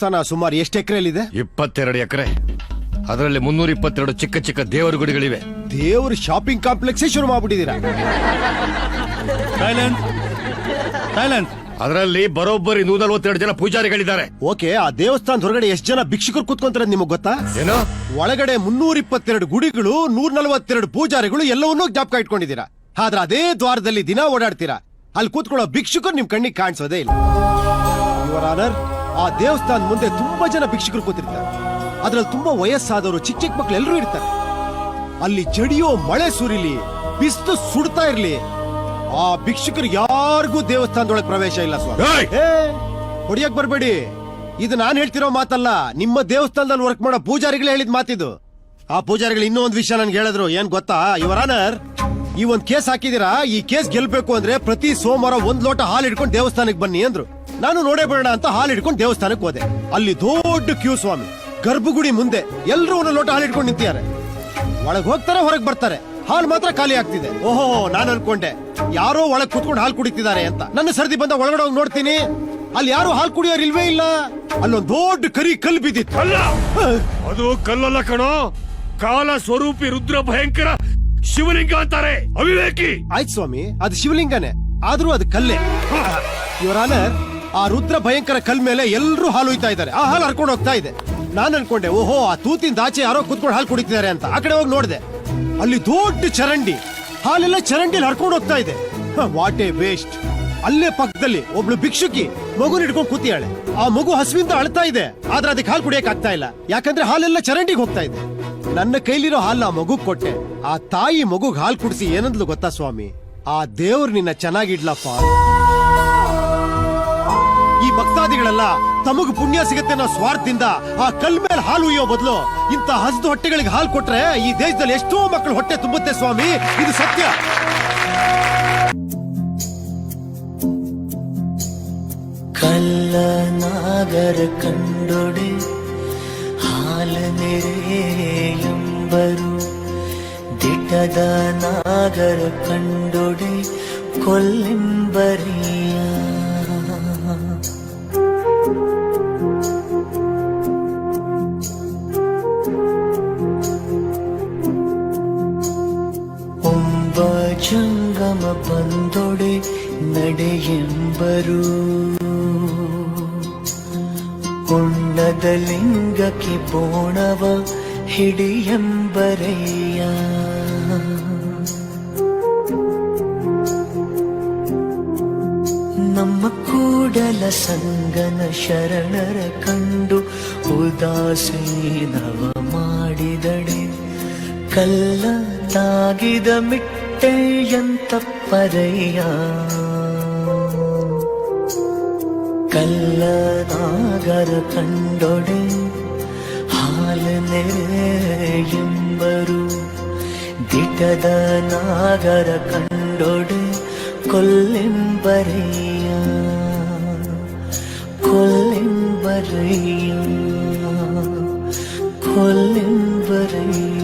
ದೇವಸ್ಥಾನ ಸುಮಾರು ಎಷ್ಟು ಎಕರೆಯಲ್ಲಿದೆ? ಇಪ್ಪತ್ತೆರಡು ಎಕರೆ. ಅದರಲ್ಲಿ ಮುನ್ನೂರ ಇಪ್ಪತ್ತೆರಡು ಚಿಕ್ಕ ಚಿಕ್ಕ ದೇವರ ಗುಡಿಗಳಿವೆ. ದೇವ್ರ ಶಾಪಿಂಗ್ ಕಾಂಪ್ಲೆಕ್ಸ್ ಶುರು ಮಾಡ್ಬಿಟ್ಟಿದ್ದೀರಾ? ಅದರಲ್ಲಿ ಬರೋಬ್ಬರಿ ನೂರ ನಲವತ್ತೆರಡು ಜನ ಪೂಜಾರಿಗಳಿದ್ದಾರೆ. ಓಕೆ ಆ ದೇವಸ್ಥಾನದ ಹೊರಗಡೆ ಎಷ್ಟು ಜನ ಭಿಕ್ಷುಕರು ಕೂತ್ಕೊಂತಾರೆ ನಿಮಗೆ ಗೊತ್ತಾ? ಏನೋ? ಒಳಗಡೆ ಮುನ್ನೂರ ಇಪ್ಪತ್ತೆರಡು ಗುಡಿಗಳು ನೂರ ನಲವತ್ತೆರಡು ಪೂಜಾರಿಗಳು ಎಲ್ಲವನ್ನೂ ಜ್ಞಾಪಕ ಇಟ್ಕೊಂಡಿದ್ದೀರಾ? ಆದ್ರೆ ಅದೇ ದ್ವಾರದಲ್ಲಿ ದಿನ ಓಡಾಡ್ತೀರಾ? ಅಲ್ಲಿ ಕೂತ್ಕೊಳ್ಳೋ ಭಿಕ್ಷುಕರು ನಿಮ್ ಕಣ್ಣಿಗೆ ಕಾಣಿಸೋದೇ ಇಲ್ಲ. ಯುವರ್ ಆನರ್ ಆ ದೇವಸ್ಥಾನ ಮುಂದೆ ತುಂಬಾ ಜನ ಭಿಕ್ಷುಕರು ಕೂತಿರ್ತಾರೆ. ಅದ್ರಲ್ಲಿ ತುಂಬಾ ವಯಸ್ಸಾದವರು ಚಿಕ್ಕ ಚಿಕ್ಕ ಮಕ್ಳು ಎಲ್ಲರೂ ಇರ್ತಾರೆ. ಅಲ್ಲಿ ಜಡಿಯೋ ಮಳೆ ಸುರಿಲಿ ಬಿಸ್ತು ಸುಡ್ತಾ ಇರ್ಲಿ ಆ ಭಿಕ್ಷುಕರು ಯಾರಿಗೂ ದೇವಸ್ಥಾನದೊಳಗೆ ಪ್ರವೇಶ ಇಲ್ಲ ಸ್ವಾಮಿ. ಹೊಡಿಯಕ್ ಬರಬೇಡಿ. ಇದು ನಾನು ಹೇಳ್ತಿರೋ ಮಾತಲ್ಲ ನಿಮ್ಮ ದೇವಸ್ಥಾನದಲ್ಲಿ ವರ್ಕ್ ಮಾಡೋ ಪೂಜಾರಿಗಳೇ ಹೇಳಿದ ಮಾತಿದು. ಆ ಪೂಜಾರಿಗಳು ಇನ್ನೂ ಒಂದ್ ವಿಷಯ ನನ್ಗೆ ಹೇಳಿದ್ರು ಏನ್ ಗೊತ್ತಾ? ಇವರ್ ಆನರ್ ಈ ಒಂದ್ ಕೇಸ್ ಹಾಕಿದೀರಾ ಈ ಕೇಸ್ ಗೆಲ್ಬೇಕು ಅಂದ್ರೆ ಪ್ರತಿ ಸೋಮವಾರ ಒಂದ್ ಲೋಟ ಹಾಲು ಇಟ್ಕೊಂಡು ದೇವಸ್ಥಾನಕ್ಕೆ ಬನ್ನಿ ಅಂದ್ರು. ನಾನು ನೋಡೇ ಬರೋಣ ಅಂತ ಹಾಲು ಹಿಡ್ಕೊಂಡು ದೇವಸ್ಥಾನಕ್ಕೆ ಹೋದೆ. ಅಲ್ಲಿ ದೊಡ್ಡ ಕ್ಯೂ ಸ್ವಾಮಿ ಗರ್ಭಗುಡಿ ಮುಂದೆ ಎಲ್ಲರೂ ಒಂದು ಲೋಟ ಹಾಲು ಹಿಡ್ಕೊಂಡು ನಿಂತಿದ್ದಾರೆ. ಒಳಗೆ ಹೋಗ್ತಾರೆ ಹೊರಗೆ ಬರ್ತಾರೆ. ಹಾಲು ಮಾತ್ರ ಖಾಲಿ ಆಗ್ತಿದೆ. ಓಹೋ ನಾನು ಅನ್ಕೊಂಡೆ ಯಾರೋ ಒಳಗೆ ಕುತ್ಕೊಂಡು ಹಾಲು ಕುಡಿತಿದ್ದಾರೆ ಅಂತ. ನನ್ನ ಸರ್ದಿ ಬಂದ ಒಳಗಡೆ ಹೋಗಿ ನೋಡ್ತೀನಿ. ಅಲ್ಲಿ ಯಾರು ಹಾಲು ಕುಡಿಯೋರು ಇಲ್ವೇ ಇಲ್ಲ. ಅಲ್ಲೊಂದು ದೊಡ್ಡ ಕರಿ ಕಲ್ಲು ಬಿದ್ದಿತ್ತು. ಅಲ್ಲ! ಅದು ಕಲ್ಲಲ್ಲ ಕಣೋ. ಕಾಲ ಸ್ವರೂಪಿ ರುದ್ರ ಭಯಂಕರ ಶಿವಲಿಂಗ ಅಂತಾರೆ. ಅವಿವೇಕಿ! ಆಯ್ತು ಸ್ವಾಮಿ ಅದು ಶಿವಲಿಂಗನೇ ಆದ್ರೂ ಅದು ಕಲ್ಲೇ. ಇವರಾನರ್ ಆ ರುದ್ರ ಭಯಂಕರ ಕಲ್ ಮೇಲೆ ಎಲ್ರೂ ಹಾಲು ಹೋಯ್ತಾ ಇದ್ದಾರೆ. ಆ ಹಾಲು ಹರ್ಕೊಂಡು ಹೋಗ್ತಾ ಇದೆ. ನಾನು ಅನ್ಕೊಂಡೆ, ಓಹೋ, ಆ ತೂತಿನ ಆಚೆ ಯಾರೋ ಕುತ್ಕೊಂಡು ಹಾಲು ಕುಡಿತಿದ್ದಾರೆ ಅಂತ. ಆ ಕಡೆ ಹೋಗಿ ನೋಡಿದೆ. ಅಲ್ಲಿ ದೊಡ್ಡ ಚರಂಡಿ. ಹಾಲೆಲ್ಲ ಚರಂಡಿಲಿ ಹರ್ಕೊಂಡು ಹೋಗ್ತಾ ಇದೆ. ವಾಟ್ ಎ ವೇಸ್ಟ್ ಅಲ್ಲೇ ಪಕ್ಕದಲ್ಲಿ ಒಬ್ಳು ಭಿಕ್ಷುಕಿ ಮಗುನ ಹಿಡ್ಕೊಂಡು ಕೂತಿಯಾಳೆ ಆ ಮಗು ಹಸುವಿಂದ ಅಳ್ತಾ ಇದೆ. ಆದ್ರೆ ಅದಕ್ಕೆ ಹಾಲು ಕುಡಿಯಕ್ ಆಗ್ತಾ ಇಲ್ಲ. ಯಾಕಂದ್ರೆ ಹಾಲೆಲ್ಲ ಚರಂಡಿಗೆ ಹೋಗ್ತಾ ಇದೆ. ನನ್ನ ಕೈಲಿರೋ ಹಾಲು ಆ ಮಗು ಕೊಟ್ಟೆ. ಆ ತಾಯಿ ಮಗುಗ್ ಹಾಲು ಕುಡಿಸಿ ಏನಂದ್ಲು ಗೊತ್ತಾ ಸ್ವಾಮಿ? ಆ ದೇವ್ರು ನಿನ್ನ ಚೆನ್ನಾಗಿಡ್ಲಪ್ಪ. ಭಕ್ತಾದಿಗಳೆಲ್ಲ, ತಮಗ್ ಪುಣ್ಯ ಸಿಗತ್ತೆ ಅನ್ನೋ ಸ್ವಾರ್ಥದಿಂದ ಆ ಕಲ್ ಮೇಲೆ ಹಾಲು ಉಯ್ಯೋ ಬದಲು ಇಂತ ಹಸಿದು ಹೊಟ್ಟೆಗಳಿಗೆ ಹಾಲು ಕೊಟ್ರೆ ಈ ದೇಶದಲ್ಲಿ ಎಷ್ಟೋ ಮಕ್ಕಳು ಹೊಟ್ಟೆ ತುಂಬುತ್ತೆ ಸ್ವಾಮಿ. ಇದು ಸತ್ಯ. ಕಲ್ಲ ನಾಗರ ಕಂಡೊಡೆ, ಹಾಲ ನೆರೆಯಂಬರು ನಾಗರ ಕಂಡೊಡೆ, ಕೊಲ್ಲೆಂಬರಿಯ ಜಂಗಮ ಬಂದೊಡೆ ನಡೆಯೆಂಬರು ಉಣ್ಣದ ಲಿಂಗಕ್ಕೆ ಬೋಣವ ಹಿಡಿಯಂಬರಯ್ಯ ನಮ್ಮ ಕೂಡಲ ಸಂಗನ ಶರಣರ ಕಂಡು ಉದಾಸೀನವ ಮಾಡಿದಡೆ. ಕಲ್ಲ ತಾಗಿದ ಮಿಟ್ಟೆಯಂತ ಪರಯ್ಯ ಕಲ್ಲ ನಾಗರ ಕಂಡೊಡೆ ಹಾಲ ನೆರೆಯೆಂಬರು ದಿಟದ ನಾಗರ ಕಂಡೊಡೆ ಕೊಲ್ಲೆಂಬರೆಯ ಕೊಲ್ಲೆಂಬರೆಯ ಕೊಲ್ಲೆಂಬರೆಯ